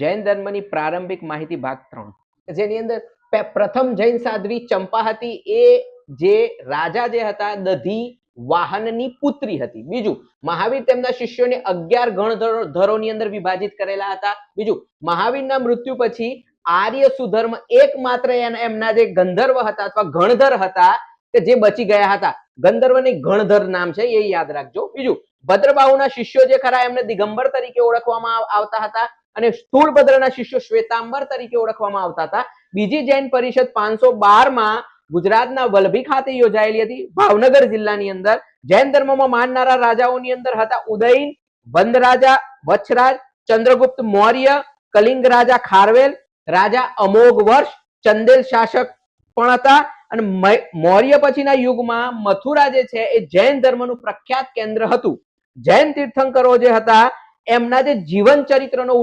જૈન ધર્મની પ્રારંભિક માહિતી ભાગ ત્રણ. જેની અંદર પ્રથમ જૈન સાધ્વી ચંપા હતી. એ જે રાજા જે હતા, દધી વાહનની પુત્રી હતી. બીજું, મહાવીર તેમના શિષ્યોને અગિયાર ગણધરોની અંદર વિભાજિત કરેલા હતા. બીજું, મહાવીરના મૃત્યુ પછી આર્ય સુધર્મ એકમાત્ર એમના જે ગંધર્વ હતા અથવા ગણધર હતા કે જે બચી ગયા હતા. ગંધર્વ નહીં ગણધર નામ છે, એ યાદ રાખજો. બીજું, ભદ્રબાહુના શિષ્યો જે ખરા, એમને દિગંબર તરીકે ઓળખવામાં આવતા હતા. અને સ્થૂળભદ્રના શિષ્યો શ્વેતાંબર તરીકે ઓળખવામાં આવતા હતા. બીજી જૈન પરિષદ પાંચસો બારમાં ગુજરાતના વલભી ખાતે યોજાયેલી હતી. ભાવનગર જિલ્લાની અંદર જૈન ધર્મમાં માનનારા રાજાઓની અંદર હતા ઉદયન, વંદરાજા, વચ્છરાજ, ચંદ્રગુપ્ત મૌર્ય, કલિંગ રાજા ખારવેલ, રાજા અમોઘ વર્ષ, ચંદેલ શાસક પણ હતા. અને મૌર્ય પછીના યુગમાં મથુરા જે છે એ જૈન ધર્મનું પ્રખ્યાત કેન્દ્ર હતું. જૈન તીર્થંકરો જે હતા, એમના જે જીવન ચરિત્રનો